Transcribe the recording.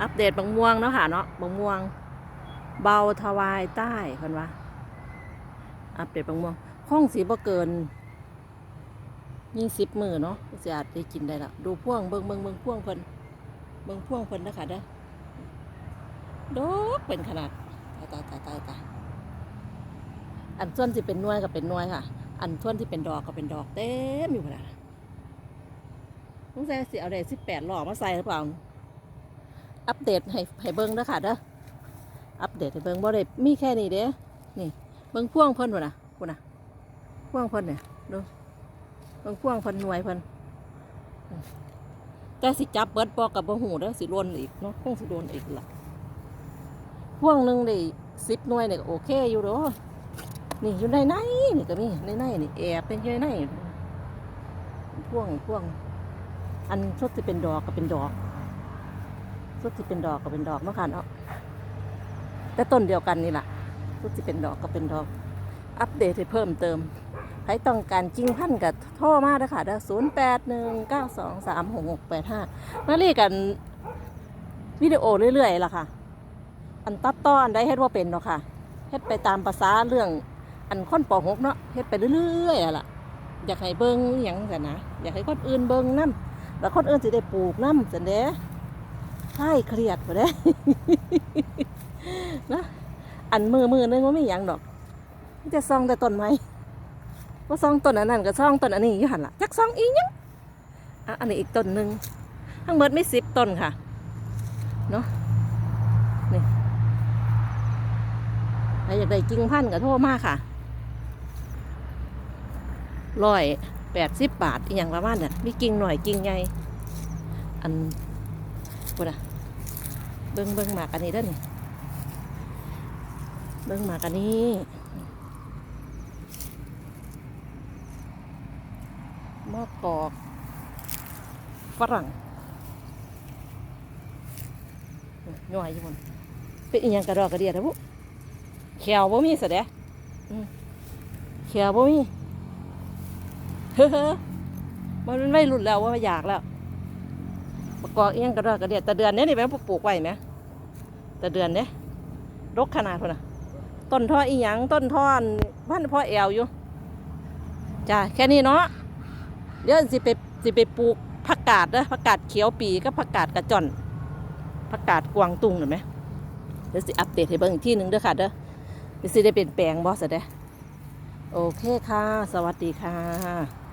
อัปเดตบางม่วงเนาะค่ะเนาะบางม่วง เบาทวายใต้คนว่าอัปเดตบางม่วงห้องสีบ่เกินยี่สิบมือเนาะจะอาจได้กินได้ละดูพ่วงเบิงเบิงเบิงพ่วงเพิ่นเบิงพ่วงเพิ่นนะคะเด้อดกเป็นขนาดตายตายตายตายตายอันส่วนที่เป็นน่วยก็เป็นน่วยค่ะ อันส่วนที่เป็นดอกก็เป็นดอกเต็มอยู่ขนาดต้องใส่สิเอาได้สิบแปดหล่อมาใส่หรือเปล่า อัปเดตให้ให้เบิ้งเด้อค่ะเด้ออัปเดตให้เบิ้งบ่ได้มีแค่นี้เด้นี่เบิ้งพ่วงเพิ่นพุ่นน่ะพุ่นน่ะพ่วงเพิ่นเนี่ยดูเบิ้งพ่วงเพิ่นหน่วยเพิ่นแต่สิจับเบิดบ่กับบ่หูเด้อสิโลนอีกเนาะคงสิโดนอีกล่ะพ่วงหนึงได้สิบหน่วยเนี่ยก็โอเคอยู่เด้อนี่อยู่ในในนี่ก็มีในในนี่แอบเป็นอยู่ในในพ่วงพ่วงอันชดสิเป็นดอกก็เป็นดอก สุดที่เป็นดอกก็เป็นดอกเนาะค่ะเนาะแต่ต้นเดียวกันนี่แหละสุดที่เป็นดอกก็เป็นดอก อัปเดตให้เพิ่มเติมใครต้องการจริงพันกับโทรมาเด้อค่ะเด้อศูนย์แปดหนึ่งเก้าสองสามหกหกแปดห้ามาเรียกกันวิดีโอเรื่อยๆล่ะค่ะ อันตัดต่อนใดเฮ็ดว่าเป็นเนาะค่ะเฮ็ดไปตามภาษาเรื่องอันค้นปหกเนาะเฮ็ดไปเรื่อยๆอะล่ะอยากให้เบิ่งอย่างกันนะอยากให้คนอื่นเบิ่งน้ำแล้วคนอื่นสิได้ปลูกน้ำสันเด้ ใช่เครียดไปเลยนะอันมือมือนึงว่าไม่ยังดอกมีแต่ซองแต่ต้นไม้ว่าซองต้นอันนั้นก็ซองต้นอันนี้ยู่หันละจักซองอีกยังอันนี้อีกต้นหนึ่งทั้งหมดไม่สิบต้นค่ะเนาะนี่ใครอยากได้กิ่งพันธุ์ก็โทรมากค่ะร้อยแปดสิบบาทอหย่างประมาณเนี่ยมีกิ่งหน่อยกิ่งใหญ่อัน พูดอะเบิ้งเบิ้งหมากอันนี้เด้อนี่เบิ้งหมากอันนี้มะกอกฝรั่งย่อยอยู่มันเป็นอีหยังกระดอกกระเดียดนะบุแขวบ่มีสะเดะแขวบ่มีเฮ้อมันไม่รุนแล้วว่าอยากแล้ว กอบเอียงกระดอกกระเดียดแต่เดือนเนี้ยนี่แม่นปลูกไว้ไหมแต่เดือนเนี้ยรกขนาดพุ่นน่ะ ต้นท่ออีหยังต้นท่อนพันพ่อแอวอยู่จ้าแค่นี้เนาะเดี๋ยวสิไปสิไปปลูกผักกาดนะผักกาดเขียวปีก็ผักกาดกระจอนผักกาดกวางตุงเห็นไหมเดี๋ยวสิอัปเดตให้เบิ่งอีกที่หนึ่งเด้อค่ะเด้อเดี๋ยวสิได้เปลี่ยนแปลงบอสเด้อโอเคค่ะ สวัสดีค่ะ